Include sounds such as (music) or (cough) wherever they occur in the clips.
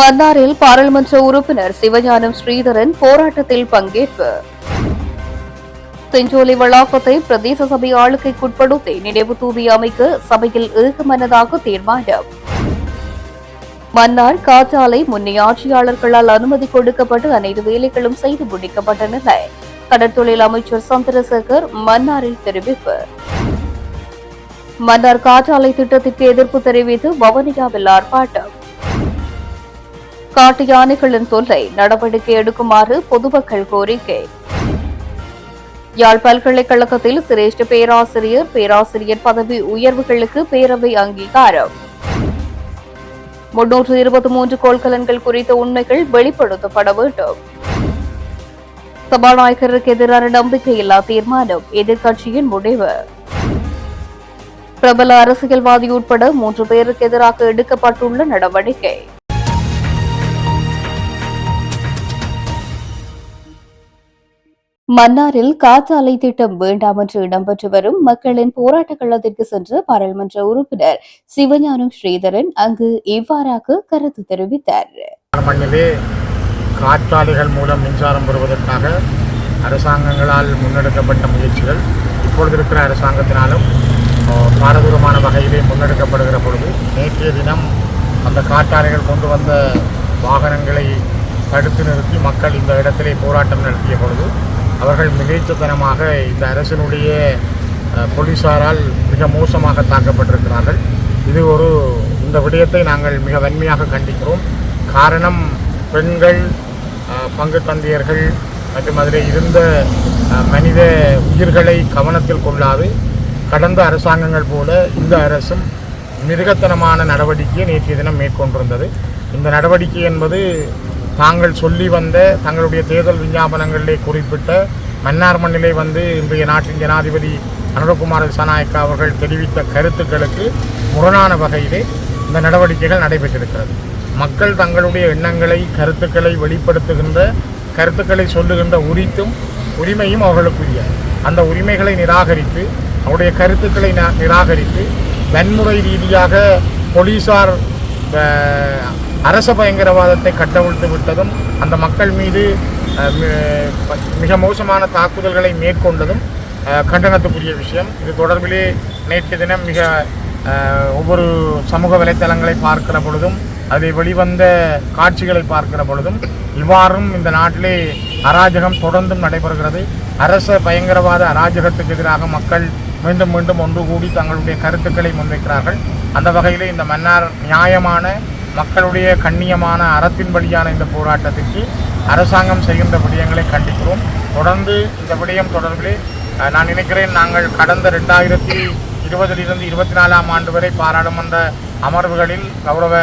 மன்னாரில் பாராளுமன்ற உறுப்பினர் சிவஞானம் ஸ்ரீதரன் போராட்டத்தில் பங்கேற்பு. செஞ்சோலை வளாகத்தை பிரதேச சபை ஆளுகைக்குட்படுத்தி நினைவு தூவி அமைக்க சபையில் ஏகமனதாக தீர்மானம். மன்னார் காற்றாலை முன்னே ஆட்சியாளர்களால் அனுமதி கொடுக்கப்பட்டு அனைத்து வேலைகளும் செய்து முடிக்கப்பட்ட நிலை கடற்தொழில் அமைச்சர் சந்திரசேகர் மன்னாரில் தெரிவிப்பு. மன்னார் காற்றாலை திட்டத்திற்கு எதிர்ப்பு தெரிவித்து வவனியாவில் ஆர்ப்பாட்டம். காட்டு யானைகளின் தொல்லை நடவடிக்கை எடுக்குமாறு பொதுமக்கள் கோரிக்கை. யாழ் பல்கலைக்கழகத்தில் சிரேஷ்ட பேராசிரியர் பேராசிரியர் பதவி உயர்வுகளுக்கு பேரவை அங்கீகாரம். முன்னூற்று இருபத்தி மூன்று கொள்கலன்கள் குறித்த உண்மைகள் வெளிப்படுத்தப்பட வேண்டும். சபாநாயகருக்கு எதிரான நம்பிக்கையில்லா தீர்மானம் எதிர்க்கட்சியின் முடிவு. பிரபல அரசியல்வாதி உட்பட மூன்று பேருக்கு எதிராக எடுக்கப்பட்டுள்ள நடவடிக்கை. மன்னாரில் காற்று அலை திட்டம் வேண்டாம் என்று இடம்பெற்று வரும் மக்களின் போராட்ட களத்திற்கு சென்ற பாராளுமன்ற உறுப்பினர் சிவஞானம் ஸ்ரீதரன் அங்கு இவ்வாறாக கருத்து தெரிவித்தார். மண்ணிலே காற்றாலைகள் மூலம் மின்சாரம் பெறுவதற்காக அரசாங்கங்களால் முன்னெடுக்கப்பட்ட முயற்சிகள் இப்பொழுது இருக்கிற அரசாங்கத்தினாலும் பாரதூரமான வகையிலே முன்னெடுக்கப்படுகிற பொழுது நேற்றைய தினம் அந்த காற்றாலைகள் கொண்டு வந்த வாகனங்களை தடுத்து நிறுத்தி மக்கள் இந்த இடத்திலே போராட்டம் நடத்திய பொழுது அவர்கள் மிகைச்சத்தனமாக இந்த அரசினுடைய போலீஸாரால் போலீசாரால் மிக மோசமாக தாக்கப்பட்டிருக்கிறார்கள். இது ஒரு இந்த விடயத்தை நாங்கள் மிக வன்மையாக கண்டிக்கிறோம். காரணம் பெண்கள் பங்கு தந்தையர்கள் மற்றும் அதில் இருந்த மனித உயிர்களை கவனத்தில் கொள்ளாது. கடந்த அரசாங்கங்கள் போல இந்த அரசும் மிருகத்தனமான நடவடிக்கையை நேற்றைய தினம் மேற்கொண்டிருந்தது. இந்த நடவடிக்கை என்பது தாங்கள் சொல்லி வந்த தங்களுடைய தேர்தல் விஞ்ஞாபனங்களிலே குறிப்பிட்ட மன்னார் மண்ணிலே வந்து இன்றைய நாட்டின் ஜனாதிபதி அனுரகுமார் சனாயக்கா அவர்கள் தெரிவித்த கருத்துக்களுக்கு முரணான வகையிலே இந்த நடவடிக்கைகள் நடைபெற்றிருக்கிறது. மக்கள் தங்களுடைய எண்ணங்களை கருத்துக்களை வெளிப்படுத்துகின்ற கருத்துக்களை சொல்லுகின்ற உரித்தும் உரிமையும் அவர்களுக்குரிய. அந்த உரிமைகளை நிராகரித்து அவருடைய கருத்துக்களை ந- நிராகரித்து வன்முறை ரீதியாக போலீசார் அரச பயங்கரவாதத்தை கட்டவிழ்த்து விட்டதும் அந்த மக்கள் மீது மிக மோசமான தாக்குதல்களை மேற்கொண்டதும் கண்டனத்துக்குரிய விஷயம். இது தொடர்பிலே நேற்று தினம் மிக ஒவ்வொரு சமூக வலைத்தளங்களை பார்க்கிற பொழுதும் அதை வெளிவந்த காட்சிகளை பார்க்கிற பொழுதும் இவ்வாறும் இந்த நாட்டிலே அராஜகம் தொடர்ந்தும் நடைபெறுகிறது. அரச பயங்கரவாத அராஜகத்துக்கு எதிராக மக்கள் மீண்டும் மீண்டும் ஒன்று கூடி தங்களுடைய கருத்துக்களை முன்வைக்கிறார்கள். அந்த வகையிலே இந்த மன்னார் நியாயமான மக்களுடைய கண்ணியமான அறத்தின் வழியான இந்த போராட்டத்திற்கு அரசாங்கம் செய்கின்ற விடயங்களை கண்டிக்கிறோம். தொடர்ந்து இந்த விடயம் தொடர்பிலே நான் நினைக்கிறேன் நாங்கள் கடந்த ரெண்டாயிரத்தி இருபதிலிருந்து இருபத்தி நாலாம் ஆண்டு வரை பாராளுமன்ற அமர்வுகளில் கௌரவ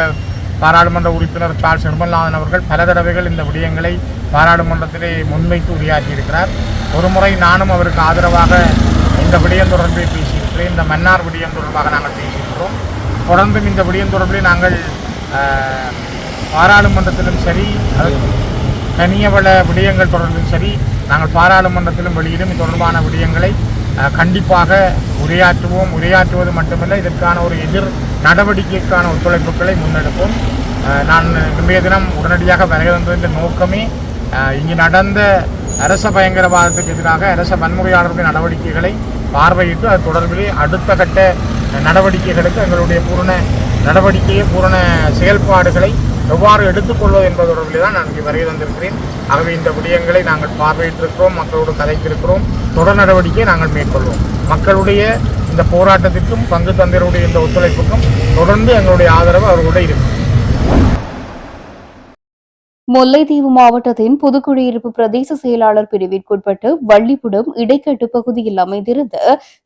பாராளுமன்ற உறுப்பினர் சார்ல்ஸ் நிர்மல்நாதன் அவர்கள் பல தடவைகள் இந்த விடயங்களை பாராளுமன்றத்திலே முன்வைத்து உரையாற்றியிருக்கிறார். ஒருமுறை நானும் அவருக்கு ஆதரவாக இந்த விடயம் தொடர்பில் பேசியிருக்கிறேன். இந்த மன்னார் விடயம் தொடர்பாக நாங்கள் பேசியிருக்கிறோம். தொடர்ந்தும் இந்த விடயம் தொடர்பில் நாங்கள் பாராளுமன்றத்திலும் சரி தனியவள விடயங்கள் தொடர்பிலும் சரி நாங்கள் பாராளுமன்றத்திலும் வெளியிலும் இது தொடர்பான விடயங்களை கண்டிப்பாக உரையாற்றுவோம். உரையாற்றுவது மட்டுமல்ல இதற்கான ஒரு எதிர் நடவடிக்கைக்கான ஒத்துழைப்புகளை முன்னெடுப்போம். நான் இன்றைய தினம் உடனடியாக வருகை வந்ததின் நோக்கமே இங்கு நடந்த அரச பயங்கரவாதத்துக்கு எதிராக அரச வன்முறையாளர்களின் நடவடிக்கைகளை பார்வையிட்டு அது தொடர்பிலே அடுத்த கட்ட நடவடிக்கைகளுக்கு எங்களுடைய பூரண நடவடிக்கையை பூரண செயல்பாடுகளை எவ்வாறு எடுத்துக்கொள்வது என்பது தொடர்பில் தான் நான் இங்கே வருகை தந்திருக்கிறேன். ஆகவே இந்த விடயங்களை நாங்கள் பார்வையிட்டிருக்கிறோம் மக்களோடு கதைத்திருக்கிறோம். தொடர் நடவடிக்கையை நாங்கள் மேற்கொள்வோம். மக்களுடைய இந்த போராட்டத்திற்கும் பங்கு தந்தையருடைய இந்த ஒத்துழைப்புக்கும் தொடர்ந்து எங்களுடைய ஆதரவு அவர்களோட இருக்கும் முல்லைத்தீவு மாவட்டத்தின் புதுக்குடியிருப்பு பிரதேச செயலாளர் பிரிவிற்குட்பட்டு வள்ளிப்புடம் இடைக்கட்டு பகுதியில் அமைந்திருந்த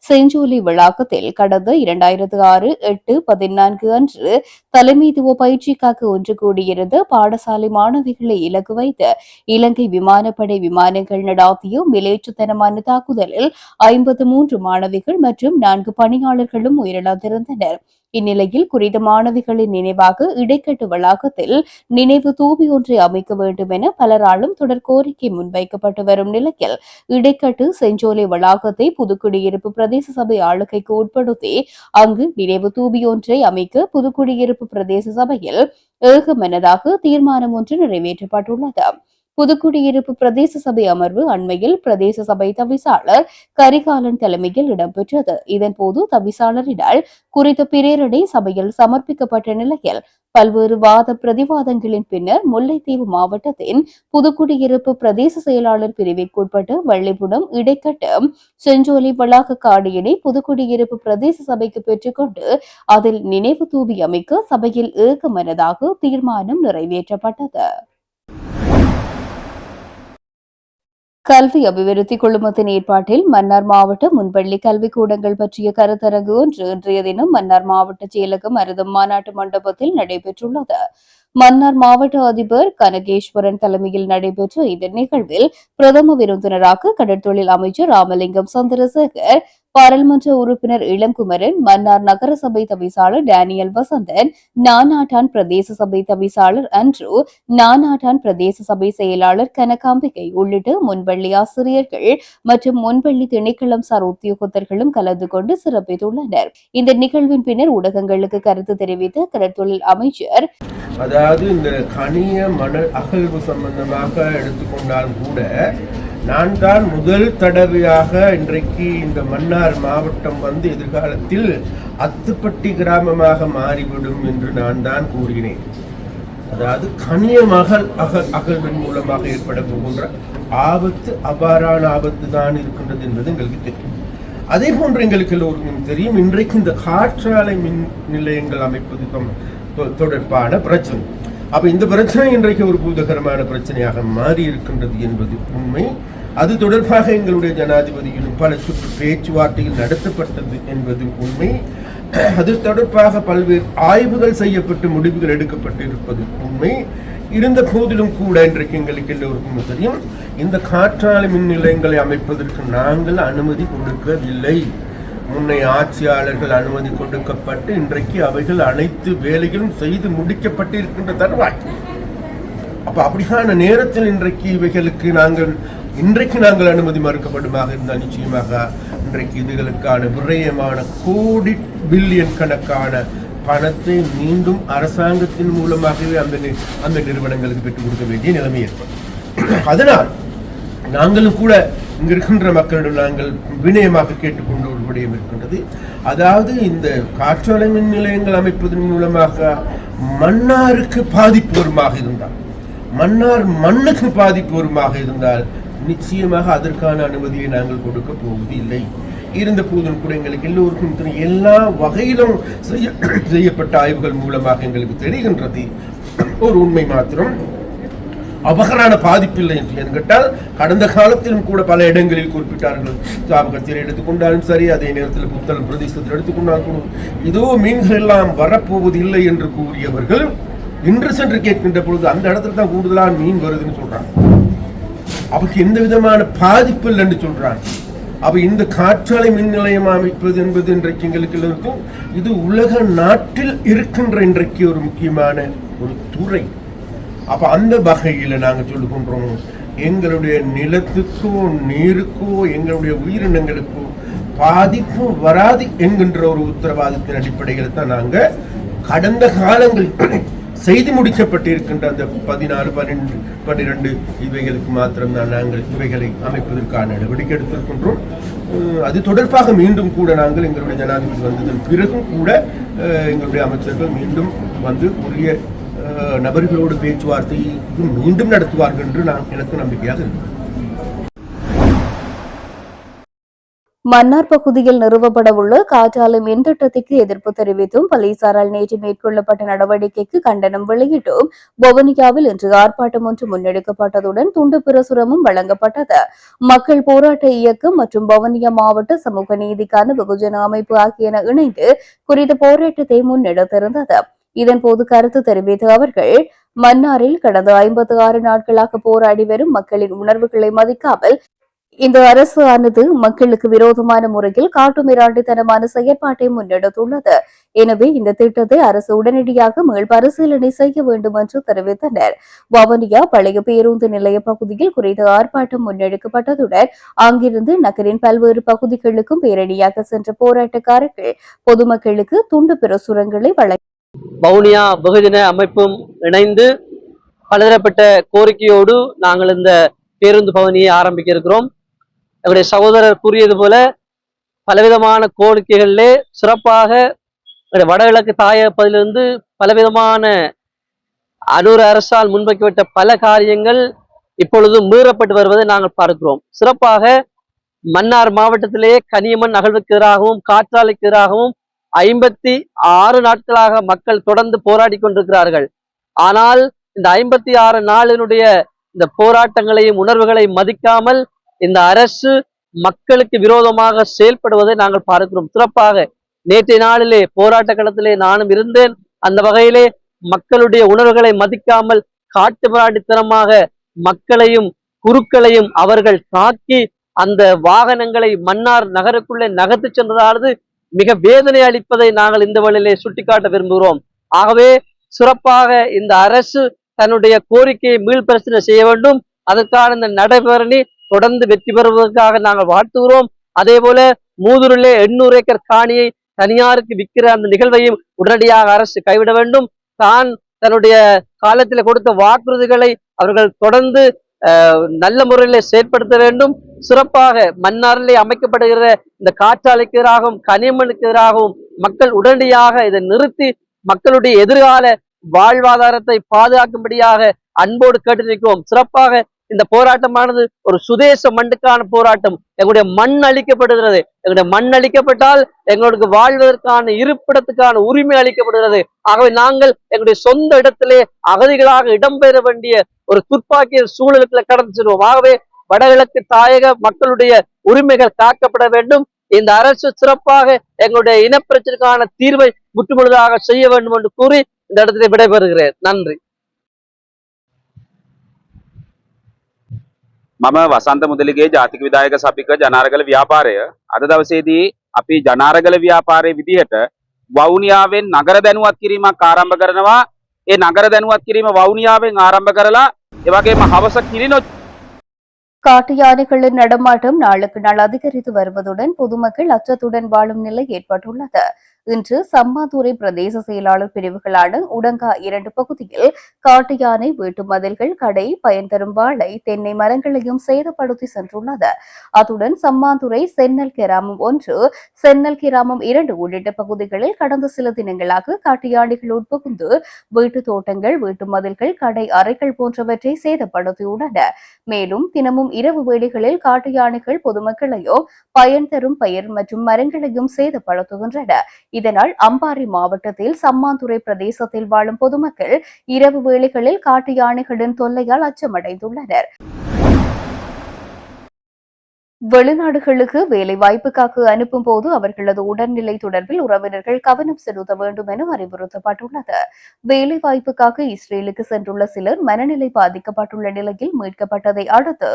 செஞ்சோலை வளாகத்தில் கடந்த இரண்டாயிரத்து ஆறு எட்டு பதினான்கு அன்று தலைமைத்துவ பயிற்சிக்காக ஒன்று கூடியிருந்த பாடசாலை மாணவிகளை இலக்கு வைத்த இலங்கை விமானப்படை விமானங்கள் நடாத்திய மிலேச்சுத்தனமான தாக்குதலில் ஐம்பத்து மூன்று மாணவிகள் மற்றும் நான்கு பணியாளர்களும் உயிரிழந்திருந்தனர். இந்நிலையில் குறித்த மாணவிகளின் நினைவாக இடைக்கட்டு வளாகத்தில் நினைவு தூபி ஒன்றை அமைக்க வேண்டும் என பலராலும் தொடர் கோரிக்கை முன்வைக்கப்பட்டு வரும் நிலையில் இடைக்கட்டு செஞ்சோலை வளாகத்தை புதுக்குடியிருப்பு பிரதேச சபை ஆளுகைக்கு உட்படுத்தி அங்கு நினைவு தூபி ஒன்றை அமைக்க புதுக்குடியிருப்பு பிரதேச சபையில் ஏகமனதாக தீர்மானம் ஒன்று நிறைவேற்றப்பட்டுள்ளது. புதுக்குடியிருப்பு பிரதேச சபை அமர்வு அண்மையில் பிரதேச சபை தவிசாளர் கரிகாலன் தலைமையில் இடம்பெற்றது. இதன்போது தவிசாளரினால் குறித்த பிரேரணை சபையில் சமர்ப்பிக்கப்பட்ட நிலையில் பல்வேறு வாத பிரதிவாதங்களின் பின்னர் முல்லைத்தீவு மாவட்டத்தின் புதுக்குடியிருப்பு பிரதேச செயலாளர் பிரிவிற்குட்பட்டு வள்ளிபுடம் இடைக்கட்டு செஞ்சோலி வளாக காடியினை புதுக்குடியிருப்பு பிரதேச சபைக்கு பெற்றுக்கொண்டு அதில் நினைவு தூவி அமைக்க சபையில் ஏகமனதாக தீர்மானம் நிறைவேற்றப்பட்டது. கல்வி அபிவிருத்தி குழுமத்தின் ஏற்பாட்டில் மன்னார் மாவட்ட முன்பள்ளி கல்விக்கூடங்கள் பற்றிய கருத்தரங்கு ஒன்று இன்றைய தினம் மன்னார் மாவட்ட செயலகம் அருதம் மாநாட்டு மண்டபத்தில் நடைபெற்றுள்ளது. மன்னார் மாவட்ட அதிபர் கனகேஸ்வரன் தலைமையில் நடைபெற்ற இந்த நிகழ்வில் பிரதம விருந்தினராக கடற்தொழில் அமைச்சர் ராமலிங்கம் சந்திரசேகர் பாராளுமன்ற உறுப்பினர் இளங்குமரன் மன்னார் நகரசபை தவிசாளர் டேனியல் வசந்தன் நானாட்டான் பிரதேச சபை தவிசாளர் அன்று நானாட்டான் பிரதேச சபை செயலாளர் கனகாம்பிகை உள்ளிட்ட முன்பள்ளி ஆசிரியர்கள் மற்றும் முன்பள்ளி திணைக்களம் சார் உத்தியோகத்தர்களும் கலந்து கொண்டு சிறப்பித்துள்ளனர். இந்த நிகழ்வின் பின்னர் ஊடகங்களுக்கு கருத்து தெரிவித்த கடற்தொழில் அமைச்சர் அதாவது இந்த கனிய மணல் அகழ்வு சம்பந்தமாக எடுத்துக்கொண்டால் கூட நான் தான் முதல் தடவையாக இன்றைக்கு இந்த மன்னார் மாவட்டம் வந்து எதிர்காலத்தில் அத்துப்பட்டி கிராமமாக மாறிவிடும் என்று நான் தான் கூறினேன். அதாவது கனிய மகள் அகல் அகழ்வின் மூலமாக ஏற்பட போகின்ற ஆபத்து அபாரான ஆபத்து தான் இருக்கின்றது என்பது எங்களுக்கு தெரியும். அதே போன்று எங்களுக்கு எல்லோருக்கும் தெரியும் இன்றைக்கு இந்த காற்றாலை மின் நிலையங்கள் அமைப்பது தொடர்பான பிரச்சனை. அப்போ இந்த பிரச்சனை இன்றைக்கு ஒரு பூதகரமான பிரச்சனையாக மாறி இருக்கின்றது என்பது உண்மை. அது தொடர்பாக எங்களுடைய ஜனாதிபதியிலும் பல சுற்று பேச்சுவார்த்தைகள் நடத்தப்பட்டது என்பது உண்மை. அது தொடர்பாக பல்வேறு ஆய்வுகள் செய்யப்பட்டு முடிவுகள் எடுக்கப்பட்டு இருப்பது உண்மை. இருந்த போதிலும் கூட இன்றைக்கு எங்களுக்கு எல்லோருக்கும் தெரியும் இந்த காற்றாலை மின் நிலையங்களை அமைப்பதற்கு நாங்கள் அனுமதி கொடுக்கவில்லை. முன்னை ஆட்சியாளர்கள் அனுமதி கொடுக்கப்பட்டு இன்றைக்கு அவைகள் அனைத்து வேலைகளும் செய்து முடிக்கப்பட்டு இருக்கின்ற தருவாய். அப்ப அப்படியான நேரத்தில் இன்றைக்கு இவைகளுக்கு நாங்கள் இன்றைக்கு நாங்கள் அனுமதி மறுக்கப்படுமாக இருந்தால் நிச்சயமாக இன்றைக்கு இதுகளுக்கான விரயமான கோடி பில்லியன் கணக்கான பணத்தை மீண்டும் அரசாங்கத்தின் மூலமாகவே அந்த அந்த நிறுவனங்களுக்கு பெற்றுக் கொடுக்க வேண்டிய நிலைமை ஏற்படும். அதனால் நாங்களும் கூட இங்கு இருக்கின்ற மக்களிடம் நாங்கள் வினயமாக கேட்டுக்கொண்ட ஒரு விடயம் இருக்கின்றது. அதாவது இந்த காற்றாலை மின் நிலையங்கள் அமைப்பதன் மூலமாக மன்னாருக்கு பாதிப்பு வருமாக இருந்தால் மன்னார் மண்ணுக்கு பாதிப்பு வருமாக இருந்தால் நிச்சயமாக அதற்கான அனுமதியை நாங்கள் கொடுக்க போவது இல்லை இருந்த போதும் கூட எங்களுக்கு எல்லோருக்கும் தெரியும் எல்லா வகையிலும் செய்ய செய்யப்பட்ட ஆய்வுகள் மூலமாக எங்களுக்கு தெரிகின்றது. ஒரு உண்மை மாத்திரம். அபகரான பாதிப்பில்லை என்று ஏன்னு கேட்டால் கடந்த காலத்திலும் கூட பல இடங்களில் குறிப்பிட்டார்கள். சாபகத்தில் எடுத்துக்கொண்டாலும் சரி அதே நேரத்தில் புத்தல் பிரதேசத்தில் எடுத்துக்கொண்டாலும் கூட. இதோ மீன்கள் எல்லாம் வரப்போவது இல்லை என்று கூறியவர்கள் இன்று சென்று கேட்கின்ற பொழுது அந்த இடத்துல தான் கூடுதலான மீன் வருதுன்னு சொல்றாங்க. அவருக்கு எந்த விதமான பாதிப்பு இல்லைன்னு சொல்றாங்க. அப்ப இந்த காற்றாலை மின் நிலையம் அமைப்பது என்பது இன்றைக்கு எங்களுக்கு இருக்கும் இது உலக நாட்டில் இருக்கின்ற இன்றைக்கு ஒரு முக்கியமான ஒரு துறை. அப்போ அந்த வகையில் நாங்க சொல்லுகின்றோம் எங்களுடைய நிலத்துக்கோ நீருக்கோ எங்களுடைய உயிரினங்களுக்கோ பாதிப்பும் வராது என்கின்ற ஒரு உத்தரவாதத்தின் அடிப்படையில் தான் நாங்க கடந்த காலங்களில் (clears throat) செய்து முடிக்கப்பட்டிருக்கின்ற அந்த பதினாலு பன்னெண்டு பன்னிரண்டு இவைகளுக்கு மாத்திரம்தான் நாங்கள் இவைகளை அமைப்பதற்கான நடவடிக்கை எடுத்திருக்கின்றோம். அது தொடர்பாக மீண்டும் கூட நாங்கள் எங்களுடைய ஜனாதிபதி வந்ததன் பிறகும் கூட அஹ் எங்களுடைய அமைச்சர்கள் மீண்டும் வந்து உரிய நபர்களோடு பேச்சுவார்த்தை மீண்டும் நடத்துவார்கள் என்று நான் எனக்கு நம்பிக்கையாக இருக்கிறேன் மன்னார் பகுதியில் நிறுவப்படவுள்ள காற்றாலை மின் திட்டத்திற்கு எதிர்ப்பு தெரிவித்தும் போலீசாரால் நேற்று மேற்கொள்ளப்பட்ட நடவடிக்கைக்கு கண்டனம் வெளியிட்டும் பொவனியாவில் இன்று ஆர்ப்பாட்டம் ஒன்று முன்னெடுக்கப்பட்டதுடன் துண்டு பிரசுரமும் வழங்கப்பட்டது. மக்கள் போராட்ட இயக்கம் மற்றும் பவனியா மாவட்ட சமூக நீதிக்கான வெகுஜன அமைப்பு ஆகியன இணைந்து குறித்த போராட்டத்தை முன்னெடுத்திருந்தது. இதன்போது கருத்து தெரிவித்த அவர்கள் மன்னாரில் கடந்த ஐம்பத்தி ஆறு நாட்களாக போராடி வரும் மக்களின் உணர்வுகளை மதிக்காமல் இந்த அரசு ஆனது மக்களுக்கு விரோதமான முறையில் காட்டுமிராண்டித்தனமான செயற்பாட்டை முன்னெடுத்துள்ளது. எனவே இந்த திட்டத்தை அரசு உடனடியாக மீள்பரிசீலனை செய்ய வேண்டும் என்று தெரிவித்தனர். வவனியா பழைய பேருந்து நிலைய பகுதியில் குறித்த ஆர்ப்பாட்டம் முன்னெடுக்கப்பட்டதுடன் அங்கிருந்து நகரின் பல்வேறு பகுதிகளுக்கும் பேரணியாக சென்ற போராட்டக்காரர்கள் பொதுமக்களுக்கு துண்டு பிரசுரங்களை வழங்க வவுனியா பகுஜன அமைப்பும் இணைந்து பலதரப்பட்ட கோரிக்கையோடு நாங்கள் இந்த பேருந்து பவனியை ஆரம்பிக்க இருக்கிறோம் எங்களுடைய சகோதரர் கூறியது போல பலவிதமான கோரிக்கைகளிலே சிறப்பாக வடகிழக்கு தாயப்பதிலிருந்து பலவிதமான அனூர் அரசால் முன்வைக்கப்பட்ட பல காரியங்கள் இப்பொழுது மீறப்பட்டு வருவதை நாங்கள் பார்க்கிறோம். சிறப்பாக மன்னார் மாவட்டத்திலேயே கனியம்மன் அகழ்வுக்கு எதிராகவும் காற்றாலைக்கு எதிராகவும் ஐம்பத்தி ஆறு நாட்களாக மக்கள் தொடர்ந்து போராடி கொண்டிருக்கிறார்கள். ஆனால் இந்த ஐம்பத்தி ஆறு நாளினுடைய இந்த போராட்டங்களையும் உணர்வுகளையும் மதிக்காமல் இந்த அரசு மக்களுக்கு விரோதமாக செயல்படுவதை நாங்கள் பார்க்கிறோம். சிறப்பாக நேற்றைய நாளிலே போராட்ட களத்திலே நானும் இருந்தேன். அந்த வகையிலே மக்களுடைய உணர்வுகளை மதிக்காமல் காட்டுமிராண்டித்தனமாக மக்களையும் குருக்களையும் அவர்கள் தாக்கி அந்த வாகனங்களை மன்னார் நகருக்குள்ளே நகர்த்து சென்றதானது மிக வேதனை அளிப்பதை நாங்கள் இந்த வழியிலே சுட்டிக்காட்ட விரும்புகிறோம். ஆகவே சிறப்பாக இந்த அரசு தன்னுடைய கோரிக்கையை பிரச்சனை செய்ய வேண்டும். அதற்கான இந்த நடைபெறணி தொடர்ந்து வெற்றி பெறுவதற்காக நாங்கள் வாழ்த்துகிறோம். அதே போல மூதூரிலே எண்ணூறு ஏக்கர் காணியை தனியாருக்கு விற்கிற அந்த நிகழ்வையும் உடனடியாக அரசு கைவிட வேண்டும். தான் தன்னுடைய காலத்தில் கொடுத்த வாக்குறுதிகளை அவர்கள் தொடர்ந்து அஹ், நல்ல முறையில் செயற்படுத்த வேண்டும். சிறப்பாக மன்னாரிலே அமைக்கப்படுகிற இந்த காற்றாலைக்கு எதிராகவும் கனிமனுக்கு எதிராகவும் மக்கள் உடனடியாக இதை நிறுத்தி மக்களுடைய எதிர்கால வாழ்வாதாரத்தை பாதுகாக்கும்படியாக அன்போடு கேட்டு நிற்கிறோம் சிறப்பாக இந்த போராட்டமானது ஒரு சுதேச மண்ணுக்கான போராட்டம். எங்களுடைய மண் அளிக்கப்படுகிறது எங்களுடைய மண் அளிக்கப்பட்டால் எங்களுக்கு வாழ்வதற்கான இருப்பிடத்துக்கான உரிமை அளிக்கப்படுகிறது. ஆகவே நாங்கள் எங்களுடைய சொந்த இடத்திலே அகதிகளாக இடம்பெற வேண்டிய ஒரு துப்பாக்கிய சூழலுக்குள்ள கடந்து செல்வோம். ஆகவே வடகிழக்கு தாயக மக்களுடைய உரிமைகள் காக்கப்பட வேண்டும் இந்த அரசு சிறப்பாக எங்களுடைய இனப்பிரச்சனைக்கான தீர்வை முற்றுமுழுதாக செய்ய வேண்டும் என்று கூறி இந்த இடத்திலே விடைபெறுகிறேன் நன்றி මම වසන්ත මුදලිගේ ජාතික විදායක සපික ජනාරගල ව්‍යාපාරය අද දවසේදී අපි ජනාරගල ව්‍යාපාරය විදිහට වවුනියාවෙන් නගර දැනුවත් කිරීමක් ආරම්භ කරනවා ඒ නගර දැනුවත් කිරීම වවුනියාවෙන් ආරම්භ කරලා එවගේම හවස කිරිනො காட்டு யானைகளின் நடமாட்டம் நாளுக்கு நாள் அதிகரித்து வருவதுடன் பொதுமக்கள் அச்சத்துடன் வாழும் நிலை ஏற்பட்டுள்ளது. இன்று சம்மாதுரை பிரதேச செயலாளர் பிரிவுகளான உடங்கா இரண்டு பகுதியில் காட்டு யானை வீட்டு மதில்கள் கடை பயன் தரும் வாழை தென்னை மரங்களையும் சேதப்படுத்தி சென்றுள்ளது. அத்துடன் சம்மாதுரை சென்னல் கிராமம் ஒன்று சென்னல் கிராமம் இரண்டு உள்ளிட்ட பகுதிகளில் கடந்த சில தினங்களாக காட்டு யானைகள் உட்புகுந்து வீட்டு தோட்டங்கள் வீட்டு மதில்கள் கடை அறைகள் போன்றவற்றை சேதப்படுத்தியுள்ளன. மேலும் தினமும் இரவு வேளைகளில் காட்டு யானைகள் பொதுமக்களையோ பயன் தரும் பயிர் மற்றும் மரங்களையும் சேதப்படுத்துகின்றன. இதனால் அம்பாறை மாவட்டத்தில் சம்மாந்துறை பிரதேசத்தில் வாழும் பொதுமக்கள் இரவு வேளைகளில் காட்டு யானைகளின் தொல்லையால் அச்சமடைந்துள்ளனர். வெளிநாடுகளுக்கு வேலை வாய்ப்புக்காக அனுப்பும் போது அவர்களது உடல்நிலை தொடர்பில் உறவினர்கள் கவனம் செலுத்த வேண்டும் என அறிவுறுத்தப்பட்டுள்ளது. வேலை வாய்ப்புக்காக இஸ்ரேலுக்கு சென்றுள்ள சிலர் மனநிலை பாதிக்கப்பட்டுள்ள நிலையில் மீட்கப்பட்டதை அடுத்து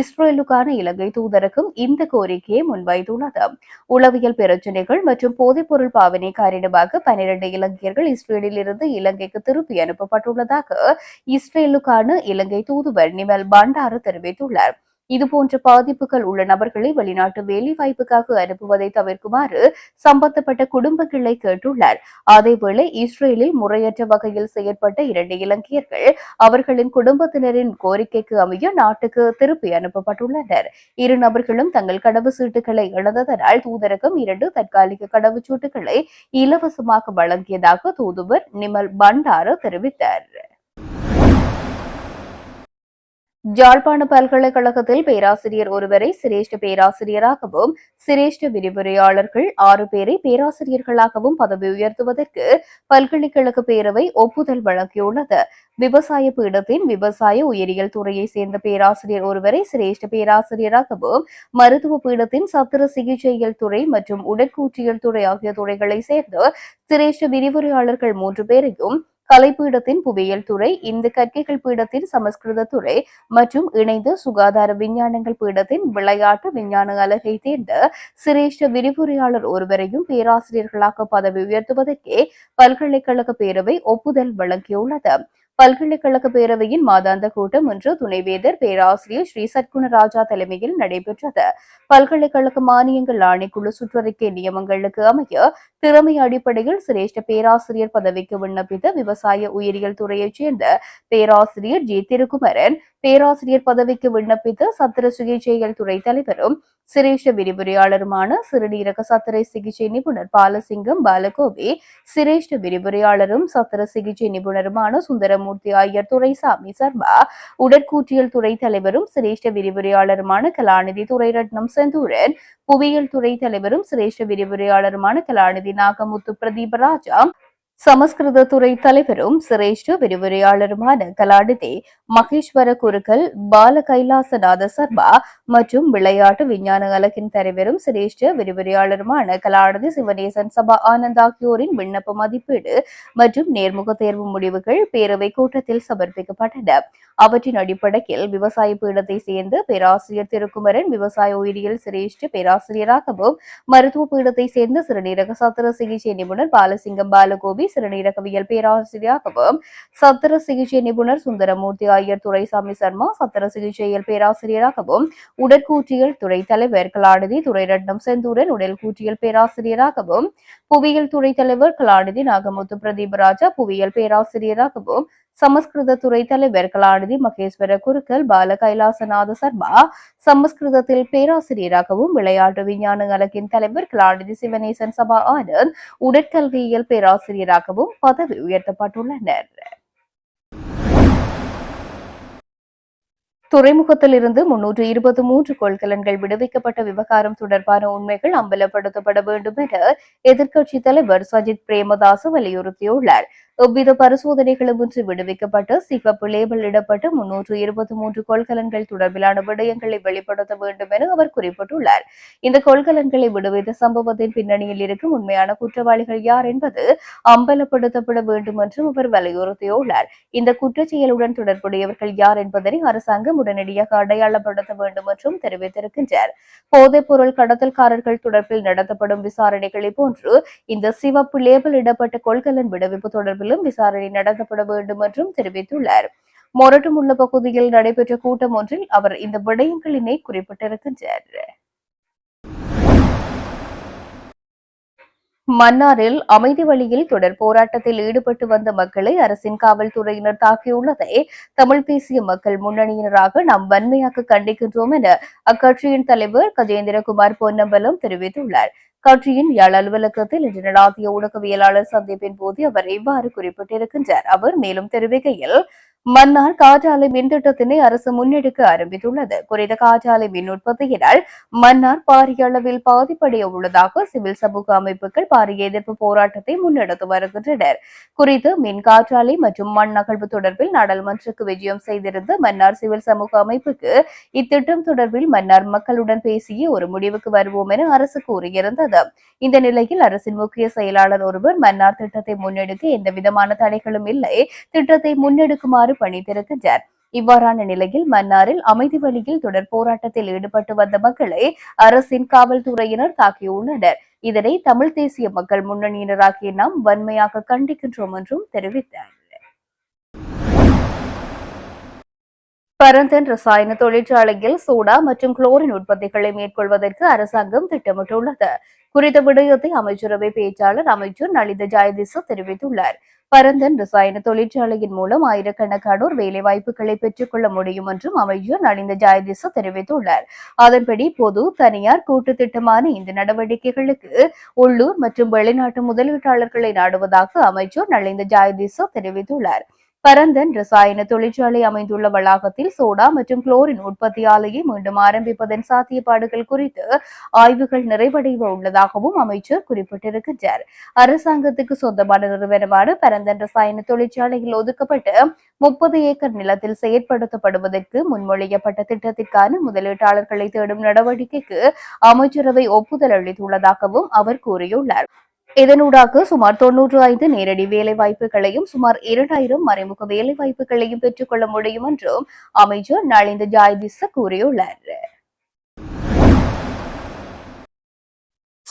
இஸ்ரேலுக்கான இலங்கை தூதரகம் இந்த கோரிக்கையை முன்வைத்துள்ளது. உளவியல் பிரச்சினைகள் மற்றும் போதைப்பொருள் பாவனை காரணமாக பனிரெண்டு இலங்கையர்கள் இஸ்ரேலில் இருந்து இலங்கைக்கு திருப்பி அனுப்பப்பட்டுள்ளதாக இஸ்ரேலுக்கான இலங்கை தூதுவர் நிமல் பண்டாரு தெரிவித்துள்ளார். இதுபோன்ற பாதிப்புகள் உள்ள நபர்களை வெளிநாட்டு வேலை வாய்ப்புக்காக அனுப்புவதை தவிர்க்குமாறு சம்பந்தப்பட்ட குடும்பங்களை கேட்டுள்ளார். அதேவேளை இஸ்ரேலில் முறையற்ற வகையில் செயற்பட்ட இரண்டு இலங்கையர்கள் அவர்களின் குடும்பத்தினரின் கோரிக்கைக்கு அமைய நாட்டுக்கு திருப்பி அனுப்பப்பட்டுள்ளனர். இரு நபர்களும் தங்கள் கடவுச்சீட்டுகளை இழந்ததனால் தூதரகம் இரண்டு தற்காலிக கடவுச்சீட்டுகளை இலவசமாக வழங்கியதாக தூதுவர் நிமல் பண்டார தெரிவித்தார். ஜாழ்ப்பாண பல்கலைக்கழகத்தில் பேராசிரியர் ஒருவரை சிரேஷ்ட பேராசிரியராகவும் சிரேஷ்ட விரிவுரையாளர்கள் ஆறு பேரை பேராசிரியர்களாகவும் பதவி உயர்த்துவதற்கு பல்கலைக்கழக பேரவை ஒப்புதல் வழங்கியுள்ளது. விவசாய பீடத்தின் விவசாய உயிரியல் துறையை சேர்ந்த பேராசிரியர் ஒருவரை சிரேஷ்ட பேராசிரியராகவும் மருத்துவ பீடத்தின் சத்திர சிகிச்சையியல் துறை மற்றும் உடற்கூற்றியல் துறை ஆகிய துறைகளை சேர்ந்த சிரேஷ்ட விரிவுரையாளர்கள் மூன்று பேரையும் கலைப்பீடத்தின் புவியியல் துறை இந்து கற்கைகள் பீடத்தின் சமஸ்கிருத துறை மற்றும் இணைந்த சுகாதார விஞ்ஞானங்கள் பீடத்தின் விளையாட்டு விஞ்ஞான அலகை தேர்ந்த சிரேஷ்ட விரிவுரையாளர் ஒருவரையும் பேராசிரியர்களாக பதவி உயர்த்துவதற்கே பல்கலைக்கழக பேரவை ஒப்புதல் வழங்கியுள்ளது. பல்கலைக்கழக பேரவையின் மாதாந்த கூட்டம் இன்று துணைவேந்தர் பேராசிரியர் ஸ்ரீ சத்குணராஜா தலைமையில் நடைபெற்றது. பல்கலைக்கழக மானியங்கள் ஆணைக்குழு சுற்றறிக்கை நியமங்களுக்கு அமைய திறமை அடிப்படையில் சிரேஷ்ட பேராசிரியர் பதவிக்கு விண்ணப்பித்த விவசாய உயிரியல் துறையைச் சேர்ந்த பேராசிரியர் ஜி. திருக்குமரன் பேராசிரியர் பதவிக்கு விண்ணப்பித்த சத்திர சிகிச்சைகள் துறை தலைவரும் சிரேஷ விரிவுரையாளருமான சிறுநீரக சத்திரை சிகிச்சை நிபுணர் பாலசிங்கம் பாலகோபி சிரேஷ்ட விரிவுரையாளரும் சத்திர சிகிச்சை நிபுணருமான சுந்தரமூர்த்தி ஐயர் துரைசாமி சர்மா உடற்கூற்றியல் துறை தலைவரும் சிரேஷ்ட விரிவுரையாளருமான கலாநிதி துரைரட்னம் செந்தூரன் புவியியல் துறை தலைவரும் சிரேஷ்ட விரிவுரையாளருமான கலாநிதி நாகமுத்து பிரதீபராஜா சமஸ்கிருத துறை தலைவரும் சிரேஷ்ட விரிவுரையாளருமான கலாநிதி மகேஸ்வர குருக்கள் பால கைலாசநாத சர்மா மற்றும் விளையாட்டு விஞ்ஞான அலகின் தலைவரும் சிரேஷ்ட விரிவுரையாளருமான கலாநிதி சிவநேசன் சபா ஆனந்த் ஆகியோரின் விண்ணப்ப மதிப்பீடு மற்றும் நேர்முக தேர்வு முடிவுகள் பேரவை கூட்டத்தில் சமர்ப்பிக்கப்பட்டன. அவற்றின் அடிப்படையில் விவசாய பீடத்தை சேர்ந்த பேராசிரியர் திருக்குமரன் விவசாய உயிரியல் சிரேஷ்ட பேராசிரியராகவும் மருத்துவ பீடத்தை சேர்ந்த சிறுநீரக சத்திர சிகிச்சை நிபுணர் பாலசிங்கம் பாலகோபி சிறுநீரகவியல் பேராசிரியராகவும் சத்திர சிகிச்சை நிபுணர் சுந்தரமூர்த்தி ஐயர் துரைசாமி சர்மா சத்திர சிகிச்சையியல் பேராசிரியராகவும் உடற்கூற்றியல் துறை தலைவர் கலாநிதி துரைரட்னம் செந்தூரன் உடல் கூற்றியல் பேராசிரியராகவும் புவியியல் துறை தலைவர் கலாநிதி நாகமுத்து பிரதீபராஜா புவியியல் பேராசிரியராகவும் சமஸ்கிருத துறை தலைவர் கலாநிதி மகேஸ்வர குருக்கல் பால கைலாசநாத சர்மா சமஸ்கிருதத்தில் பேராசிரியராகவும் விளையாட்டு விஞ்ஞான அலகின் தலைவர் கலாநிதி சிவனேசன் சபா ஆனந்த் உடற்கல்வியியல் பேராசிரியராகவும் பதவி உயர்த்தப்பட்டுள்ளனர். துறைமுகத்தில் இருந்து முன்னூற்று இருபத்தி மூன்று கொள்கலன்கள் விடுவிக்கப்பட்ட விவகாரம் தொடர்பான உண்மைகள் அம்பலப்படுத்தப்பட வேண்டும் என எதிர்க்கட்சித் தலைவர் சஜித் பிரேமதாசு வலியுறுத்தியுள்ளார். எவ்வித பரிசோதனைகளுமின்றி விடுவிக்கப்பட்டு சிவப்பு லேபிள் இடப்பட்டு முன்னூற்று இருபத்தி மூன்று கொள்கலன்கள் தொடர்பிலான விடயங்களை வெளிப்படுத்த வேண்டும் என அவர் குறிப்பிட்டுள்ளார். இந்த கொள்கலன்களை விடுவித்த சம்பவத்தின் பின்னணியில் இருக்கும் உண்மையான குற்றவாளிகள் யார் என்பது அம்பலப்படுத்தப்பட வேண்டும் என்றும் அவர் வலியுறுத்தியுள்ளார். இந்த குற்றச்செயலுடன் தொடர்புடையவர்கள் யார் என்பதனை அரசாங்கம் உடனடியாக அடையாளப்படுத்த வேண்டும் என்றும் தெரிவித்திருக்கின்றார். போதைப் பொருள் கடத்தல்காரர்கள் தொடர்பில் நடத்தப்படும் விசாரணைகளை போன்று இந்த சிவப்பு லேபிள் இடப்பட்ட கொள்கலன் விடுவிப்பு தொடர்பில் தொடர்பிலும் விசாரணை நடத்தப்பட வேண்டும் என்றும் தெரிவித்துள்ளார். மொரட்டுமுள்ள பகுதியில் நடைபெற்ற கூட்டம் ஒன்றில் அவர் இந்த விடயங்களினை குறிப்பிட்டிருக்கின்றார். மன்னாரில் அமைதி வழியில் தொடர் போராட்டத்தில் ஈடுபட்டு வந்த மக்களை அரசின் காவல்துறையினர் தாக்கியுள்ளதை தமிழ் தேசிய மக்கள் முன்னணியினராக நாம் வன்மையாக கண்டிக்கின்றோம் என அக்கட்சியின் தலைவர் கஜேந்திரகுமார் பொன்னம்பலம் தெரிவித்துள்ளார். கட்சியின் யாழ் அலுவலகத்தில் இன்று நடாத்திய ஊடகவியலாளர் சந்திப்பின் போது அவர் இவ்வாறு குறிப்பிட்டிருக்கின்றார். அவர் மேலும் தெரிவிக்கையில் மன்னார் காற்றாலை மின் திட்டத்தினை அரசு முன்னெடுக்க ஆரம்பித்துள்ளது. குறித்த காற்றாலை மின் உற்பத்தியினால் மன்னார் பாரிய அளவில் பாதிப்படைய உள்ளதாக சிவில் சமூக அமைப்புகள் பாரிய எதிர்ப்பு போராட்டத்தை முன்னெடுத்து வருகின்றனர். குறித்து மின் காற்றாலை மற்றும் மண் அகழ்வு தொடர்பில் நாடாளுமன்றக்கு விஜயம் செய்திருந்த மன்னார் சிவில் சமூக அமைப்புக்கு இத்திட்டம் தொடர்பில் மன்னார் மக்களுடன் பேசிய ஒரு முடிவுக்கு வருவோம் என அரசு கூறியிருந்தது. இந்த நிலையில் அரசின் முக்கிய செயலாளர் ஒருவர் மன்னார் திட்டத்தை முன்னெடுக்க எந்த விதமான தடைகளும் இல்லை. திட்டத்தை முன்னெடுக்குமாறு பணித்திருக்கின்றார் இவ்வாறான நிலையில் மன்னாரில் அமைதி வழியில் தொடர் போராட்டத்தில் ஈடுபட்டு வந்த மக்களை அரசின் காவல்துறையினர் தாக்கியுள்ளனர் இதனை தமிழ் தேசிய மக்கள் முன்னணியினராகிய நாம் வன்மையாக கண்டிக்கின்றோம் என்றும் தெரிவித்தார். பரந்தன் ரசாயன தொழிற்சாலையில் சோடா மற்றும் குளோரின் உற்பத்திகளை மேற்கொள்வதற்கு அரசாங்கம் திட்டமிட்டுள்ளது. குறித்த விடயத்தை அமைச்சரவை பேச்சாளர் அமைச்சர் நலித ஜாயதிச தெரிவித்துள்ளார். பரந்தன் ரசாயன தொழிற்சாலையின் மூலம் ஆயிரக்கணக்கானோர் வேலைவாய்ப்புகளை பெற்றுக்கொள்ள முடியும் என்றும் அமைச்சர் நலிந்த ஜாயதிச தெரிவித்துள்ளார். அதன்படி பொது தனியார் கூட்டு திட்டமான இந்த நடவடிக்கைகளுக்கு உள்ளூர் மற்றும் வெளிநாட்டு முதலீட்டாளர்களை நாடுவதாக அமைச்சர் நலிந்த ஜாயதிச தெரிவித்துள்ளார். பரந்தன் ரசாயன தொழிற்சாலை அமைந்துள்ள வளாகத்தில் சோடா மற்றும் குளோரின் உற்பத்தி ஆலையை மீண்டும் ஆரம்பிப்பதன் சாத்தியப்பாடுகள் குறித்து ஆய்வுகள் நிறைவடைய உள்ளதாகவும் அமைச்சர் குறிப்பிட்டிருக்கின்றார். அரசாங்கத்துக்கு சொந்தமான நிறுவனமான பரந்தன் ரசாயன தொழிற்சாலையில் ஒதுக்கப்பட்டு முப்பது ஏக்கர் நிலத்தில் செயற்படுத்தப்படுவதற்கு முன்மொழியப்பட்ட திட்டத்திற்கான முதலீட்டாளர்களை தேடும் நடவடிக்கைக்கு அமைச்சரவை ஒப்புதல் அளித்துள்ளதாகவும் அவர் கூறியுள்ளார். இதனூடாக சுமார் தொன்னூற்று ஐந்து நேரடி வேலை வாய்ப்புகளையும் சுமார் இரண்டாயிரம் மறைமுக வேலை வாய்ப்புகளையும் பெற்றுக்கொள்ள முடியும் என்றும் அமைச்சர் நளிந்த ஜாய்திச கூறியுள்ளார்.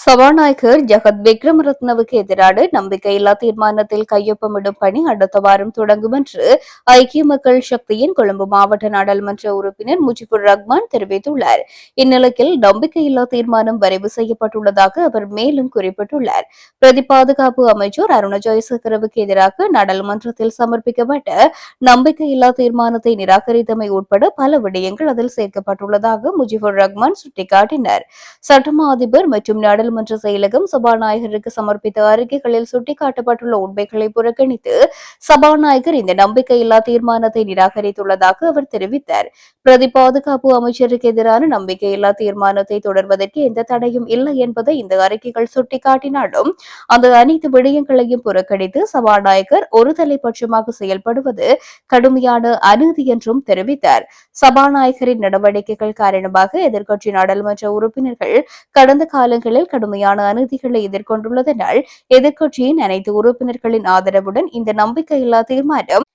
சபாநாயகர் ஜெகத் விக்ரமரத்னவுக்கு எதிரான நம்பிக்கையில்லா தீர்மானத்தில் கையொப்பமிடும் பணி அடுத்த வாரம் தொடங்கும் என்று ஐக்கிய மக்கள் சக்தியின் கொழும்பு மாவட்ட நாடாளுமன்ற உறுப்பினர் முஜிபுர் ரஹ்மான் தெரிவித்துள்ளார். இந்நிலையில் நம்பிக்கையில்லா தீர்மானம் வரைவு செய்யப்பட்டுள்ளதாக அவர் மேலும் குறிப்பிட்டுள்ளார். பிரதி பாதுகாப்பு அமைச்சர் அருண ஜெயசேகரவுக்கு எதிராக நாடாளுமன்றத்தில் சமர்ப்பிக்கப்பட்ட நம்பிக்கையில்லா தீர்மானத்தை நிராகரித்தமை உட்பட பல விடயங்கள் அதில் சேர்க்கப்பட்டுள்ளதாக முஜிபுர் ரஹ்மான் சுட்டிக்காட்டினார். சட்டமா அதிபர் மற்றும் நாடாளுமன்ற நாடாளுமன்ற செயலகம் சபாநாயகருக்கு சமர்ப்பித்த அறிக்கைகளில் சுட்டிக்காட்டப்பட்டுள்ள உண்மைகளை புறக்கணித்து சபாநாயகர் இந்த நம்பிக்கையில்லா தீர்மானத்தை நிராகரித்துள்ளதாக அவர் தெரிவித்தார். பிரதி பாதுகாப்பு அமைச்சருக்கு எதிரான நம்பிக்கையில்லா தீர்மானத்தை தொடர்வதற்கு எந்த தடையும் இல்லை என்பதை இந்த அறிக்கைகள் சுட்டிக்காட்டினாலும் அந்த அனைத்து விடயங்களையும் புறக்கணித்து சபாநாயகர் ஒரு தலைப்பட்சமாக செயல்படுவது கடுமையான அநீதி என்றும் தெரிவித்தார். சபாநாயகரின் நடவடிக்கைகள் காரணமாக எதிர்க்கட்சி நாடாளுமன்ற உறுப்பினர்கள் கடந்த காலங்களில் கடுமையான அநீதிகளை எதிர்கொண்டுள்ளதனால் எதிர்க்கட்சியின் அனைத்து உறுப்பினர்களின் ஆதரவுடன் இந்த நம்பிக்கையில்லா தீர்மானம்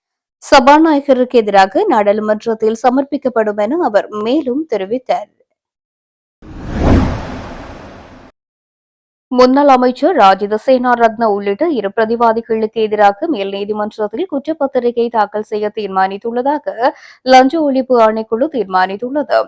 சபாநாயகருக்கு எதிராக நாடாளுமன்றத்தில் சமர்ப்பிக்கப்படும் என அவர் மேலும் தெரிவித்தார். முன்னாள் அமைச்சர் ராஜித சேனாரத்ன உள்ளிட்ட இரு பிரதிவாதிகளுக்கு எதிராக மேல் நீதிமன்றத்தில் குற்றப்பத்திரிகை தாக்கல் செய்ய தீர்மானித்துள்ளதாக லஞ்ச ஒழிப்பு ஆணைக்குழு தீர்மானித்துள்ளது.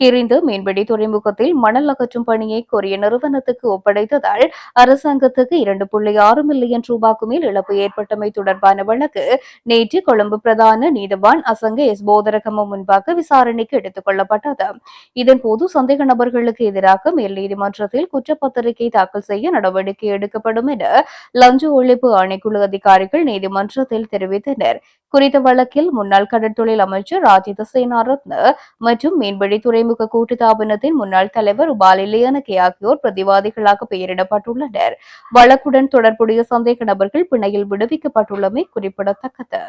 கிரிந்து மீன்பிடி துறைமுகத்தில் மணல் அகற்றும் பணியை கொரிய நிறுவனத்துக்கு ஒப்படைத்ததால் அரசாங்கத்துக்கு இரண்டு புள்ளி ஆறு மில்லியன் ரூபாய்க்கு மேல் இழப்பு ஏற்பட்டமை தொடர்பான வழக்கு நேற்று கொழும்பு பிரதான நீதவான் அசங்க எஸ் போதரகம முன்பாக விசாரணைக்கு எடுத்துக் கொள்ளப்பட்டது. இதன்போது சந்தேக நபர்களுக்கு எதிராக மேல் நீதிமன்றத்தில் குற்றப்பத்திரிகை தாக்கல் செய்ய நடவடிக்கை எடுக்கப்படும் என லஞ்ச ஒழிப்பு ஆணைக்குழு அதிகாரிகள் நீதிமன்றத்தில் தெரிவித்தனர். குறித்த வழக்கில் முன்னாள் கடற்தொழில் அமைச்சர் ராஜித சேனாரத்ன மற்றும் மீன்பிடித்துறை துறைமுக கூட்டுத்தாபனத்தின் முன்னாள் தலைவர் உபாலி லியனகே ஆகியோர் பிரதிவாதிகளாக பெயரிடப்பட்டுள்ளனர். வழக்குடன் தொடர்புடைய சந்தேக நபர்கள் பிணையில் விடுவிக்கப்பட்டுள்ளமை குறிப்பிடத்தக்கது.